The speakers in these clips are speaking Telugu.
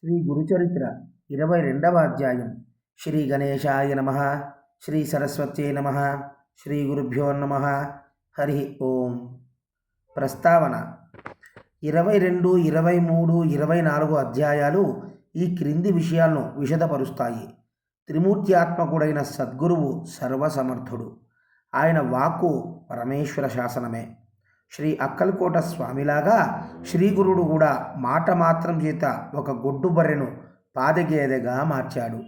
శ్రీ గురుచరిత్ర ఇరవై రెండవ అధ్యాయం. శ్రీ గణేశాయ నమ. శ్రీ సరస్వత్యై నమ. శ్రీ గురుభ్యో నమ. హరి ఓం. ప్రస్తావన. ఇరవై రెండు ఇరవై మూడు ఇరవై నాలుగు అధ్యాయాలు ఈ క్రింది విషయాలను విశదపరుస్తాయి త్రిమూర్త్యాత్మకుడైన సద్గురువు సర్వసమర్థుడు. ఆయన వాక్కు పరమేశ్వర శాసనమే. శ్రీ అక్కలకోట స్వామిలాగా శ్రీగురుడు కూడా మాట మాత్రం చేత ఒక గొడ్డు బర్రెను పాదగేదెగా మార్చాడు.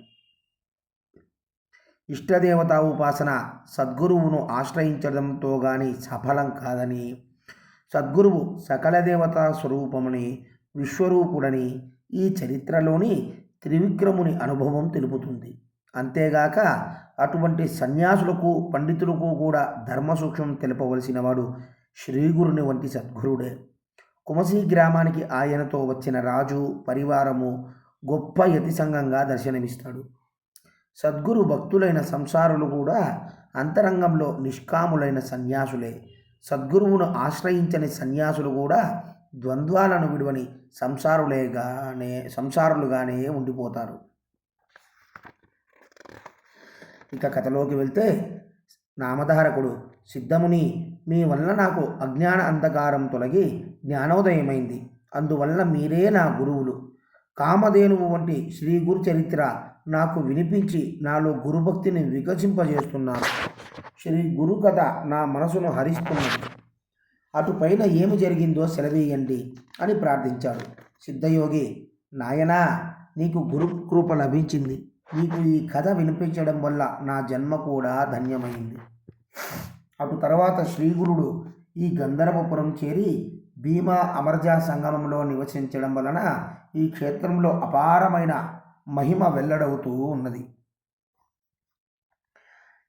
ఇష్టదేవతా ఉపాసన సద్గురువును ఆశ్రయించడంతో గాని సఫలం కాదని సద్గురువు సకల దేవతా స్వరూపమని విశ్వరూపుడని ఈ చరిత్రలోని త్రివిక్రముని అనుభవం తెలుపుతుంది. అంతేగాక అటువంటి సన్యాసులకు పండితులకు కూడా ధర్మ సూక్ష్మం తెలపవలసిన వాడు శ్రీగురుని వంటి సద్గురుడే. కుమసి గ్రామానికి ఆయనతో వచ్చిన రాజు పరివారము గొప్ప యతిసంగంగా దర్శనమిస్తాడు. సద్గురు భక్తులైన సంసారులు కూడా అంతరంగంలో నిష్కాములైన సన్యాసులే. సద్గురువును ఆశ్రయించని సన్యాసులు కూడా ద్వంద్వాలను విడువని సంసారులేగానే సంసారులుగానే ఉండిపోతారు. ఇక కథలోకి వెళ్తే నామధారకుడు సిద్ధముని మీ వల్ల నాకు అజ్ఞాన అంధకారం తొలగి జ్ఞానోదయమైంది. అందువల్ల మీరే నా గురువులు. కామధేనువు వంటి శ్రీ గురు చరిత్ర నాకు వినిపించి నాలో గురుభక్తిని వికసింపజేస్తున్నారు. శ్రీ గురు కథ నా మనసును హరిస్తున్నది. అటుపైన ఏమి జరిగిందో సెలవీయండి అని ప్రార్థించాడు. సిద్ధయోగి నాయనా నీకు గురు కృప లభించింది. నీకు ఈ కథ వినిపించడం వల్ల నా జన్మ కూడా ధన్యమైంది. అటు తర్వాత శ్రీగురుడు ఈ గంధర్వపురం చేరి భీమా అమర్జా సంగమంలో నివసించడం వలన ఈ క్షేత్రంలో అపారమైన మహిమ వెల్లడవుతూ ఉన్నది.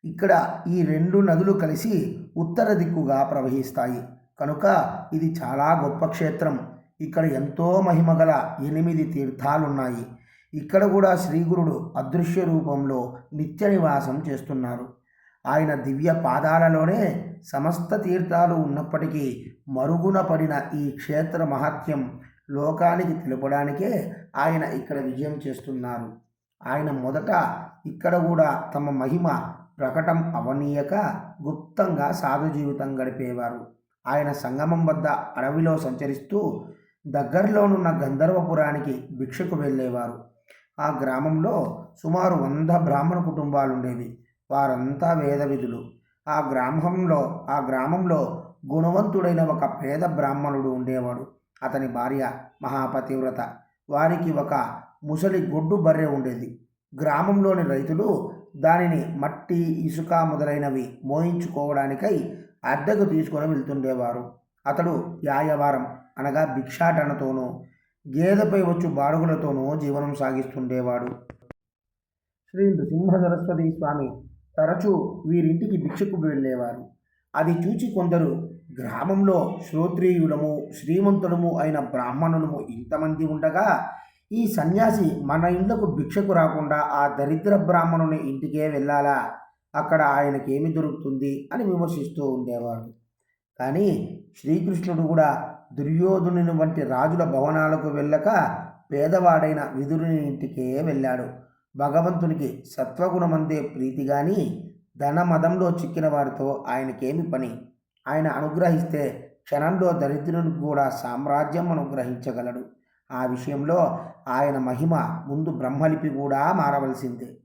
ఇక్కడ ఈ రెండు నదులు కలిసి ఉత్తర దిక్కుగా ప్రవహిస్తాయి. కనుక ఇది చాలా గొప్ప క్షేత్రం. ఇక్కడ ఎంతో మహిమగల ఎనిమిది తీర్థాలున్నాయి. ఇక్కడ కూడా శ్రీగురుడు అదృశ్య రూపంలో నిత్య నివాసం చేస్తున్నారు. ఆయన దివ్య పాదాలలోనే సమస్త తీర్థాలు ఉన్నప్పటికీ మరుగున పడిన ఈ క్షేత్ర మహత్యం లోకానికి తెలుపడానికే ఆయన ఇక్కడ విజయం చేస్తున్నారు. ఆయన మొదట ఇక్కడ కూడా తమ మహిమ ప్రకటం అవనీయక గుప్తంగా సాధు జీవితం గడిపేవారు. ఆయన సంగమం వద్ద అడవిలో సంచరిస్తూ దగ్గరలోనున్న గంధర్వపురానికి భిక్షకు వెళ్ళేవారు. ఆ గ్రామంలో సుమారు వంద బ్రాహ్మణ కుటుంబాలు ఉండేవి వారంతా వేద విధులు ఆ గ్రామంలో ఆ గ్రామంలో గుణవంతుడైన ఒక పేద బ్రాహ్మణుడు ఉండేవాడు. అతని భార్య మహాపతివ్రత. వారికి ఒక ముసలి గొడ్డు బర్రె ఉండేది. గ్రామంలోని రైతులు దానిని మట్టి ఇసుక మొదలైనవి మోయించుకోవడానికై అద్దెకు తీసుకొని వెళ్తుండేవారు. అతడు యాయవారం అనగా భిక్షాటనతోనూ గేదెపై వచ్చు బాడుగులతోనూ జీవనం సాగిస్తుండేవాడు. శ్రీ నృసింహ సరస్వతి స్వామి తరచూ వీరింటికి భిక్షకు వెళ్ళేవారు. అది చూచి కొందరు గ్రామంలో శ్రోత్రియుడము శ్రీమంతుడము అయిన బ్రాహ్మణులము ఇంతమంది ఉండగా ఈ సన్యాసి మన ఇండ్లకు భిక్షకు రాకుండా ఆ దరిద్ర బ్రాహ్మణుని ఇంటికే వెళ్ళాలా? అక్కడ ఆయనకేమి దొరుకుతుంది? అని విమర్శిస్తూ ఉండేవాడు కానీ శ్రీకృష్ణుడు కూడా దుర్యోధనుని వంటి రాజుల భవనాలకు వెళ్ళక పేదవాడైన విదురుని ఇంటికే వెళ్ళాడు. భగవంతునికి సత్వగుణమందే ప్రీతి కానీ ధనమదంలో చిక్కిన వారితో ఆయనకేమి పని? ఆయన అనుగ్రహిస్తే క్షణంలో దరిద్రునికి కూడా సామ్రాజ్యం అనుగ్రహించగలడు. ఆ విషయంలో ఆయన మహిమ ముందు బ్రహ్మలిపి కూడా మారవలసిందే.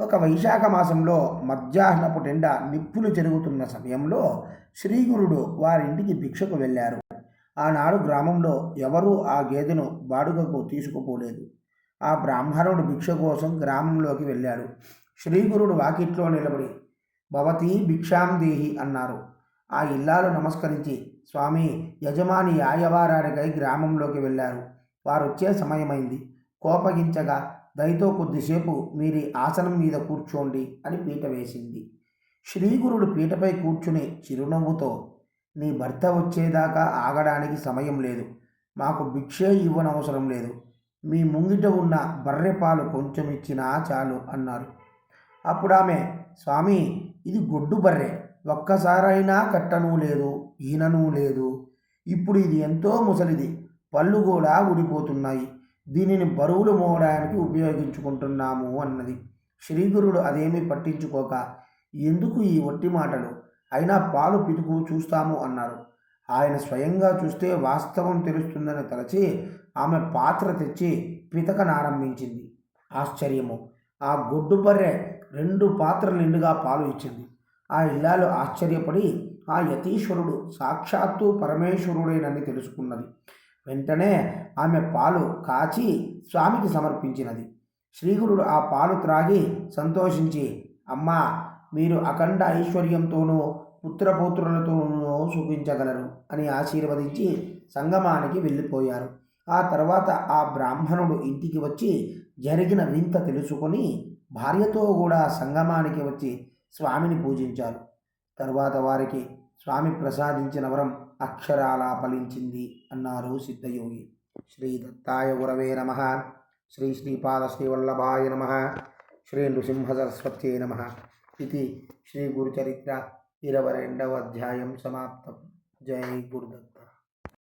ఒక వైశాఖ మాసంలో మధ్యాహ్నపు టెండ నిప్పులు జరుగుతున్న సమయంలో శ్రీగురుడు వారింటికి భిక్షకు వెళ్ళారు. ఆనాడు గ్రామంలో ఎవరూ ఆ గేదెను బాడుగకు తీసుకుపోలేదు. ఆ బ్రాహ్మణుడు భిక్ష కోసం గ్రామంలోకి వెళ్ళాడు. శ్రీగురుడు వాకిట్లో నిలబడి భవతి భిక్షాం దేహి అన్నారు. ఆ ఇల్లాలు నమస్కరించి స్వామి యజమాని యాయవారాడికై గ్రామంలోకి వెళ్ళారు. వారు వచ్చే సమయమైంది. కోపగించగా దయతో కొద్దిసేపు మీరి ఆసనం మీద కూర్చోండి అని పీట వేసింది. శ్రీగురుడు పీటపై కూర్చుని చిరునవ్వుతో నీ భర్త వచ్చేదాకా ఆగడానికి సమయం లేదు. మాకు భిక్షే ఇవ్వనవసరం లేదు. మీ ముంగిట ఉన్న బర్రె పాలు కొంచెం ఇచ్చినా చాలు అన్నారు. అప్పుడు ఆమె స్వామి ఇది గొడ్డు బర్రె. ఒక్కసారైనా కట్టను లేదు ఈనను లేదు. ఇప్పుడు ఇది ఎంతో ముసలిది. పళ్ళు కూడా ఊడిపోతున్నాయి. దీనిని బరువులు మోయడానికి ఉపయోగించుకుంటున్నాము అన్నది. శ్రీగురుడు అదేమీ పట్టించుకోక ఎందుకు ఈ ఒట్టి మాటలు? అయినా పాలు పితుకు చూస్తాము అన్నారు. ఆయన స్వయంగా చూస్తే వాస్తవం తెలుస్తుందని తలచి ఆమె పాత్ర తెచ్చి పితకనారంభించింది. ఆశ్చర్యము. ఆ గొడ్డు బర్రె రెండు పాత్రలు నిండుగా పాలు ఇచ్చింది. ఆ ఇల్లాలు ఆశ్చర్యపడి ఆ యతీశ్వరుడు సాక్షాత్తు పరమేశ్వరుడేనని తెలుసుకున్నది. వెంటనే ఆమె పాలు కాచి స్వామికి సమర్పించినది. శ్రీగురుడు ఆ పాలు త్రాగి సంతోషించి అమ్మా మీరు అఖండ ఐశ్వర్యంతోనూ పుత్రపౌత్రులతోనూ చూపించగలరు అని ఆశీర్వదించి సంగమానికి వెళ్ళిపోయారు. ఆ తర్వాత ఆ బ్రాహ్మణుడు ఇంటికి వచ్చి జరిగిన వింత తెలుసుకొని భార్యతో కూడా సంగమానికి వచ్చి స్వామిని పూజించారు. తరువాత వారికి స్వామి ప్రసాదించిన వరం అక్షరాలా ఫలించింది అన్నారు సిద్ధయోగి. శ్రీ దత్తాయ గురవే నమ. శ్రీ శ్రీపాద శ్రీవల్లభాయ నమ. శ్రీ నృసింహ సరస్వత్యై నమ. ఇది శ్రీ గురుచరిత్ర ఇరవై రెండవ అధ్యాయం సమాప్తం. జై గురుదత్త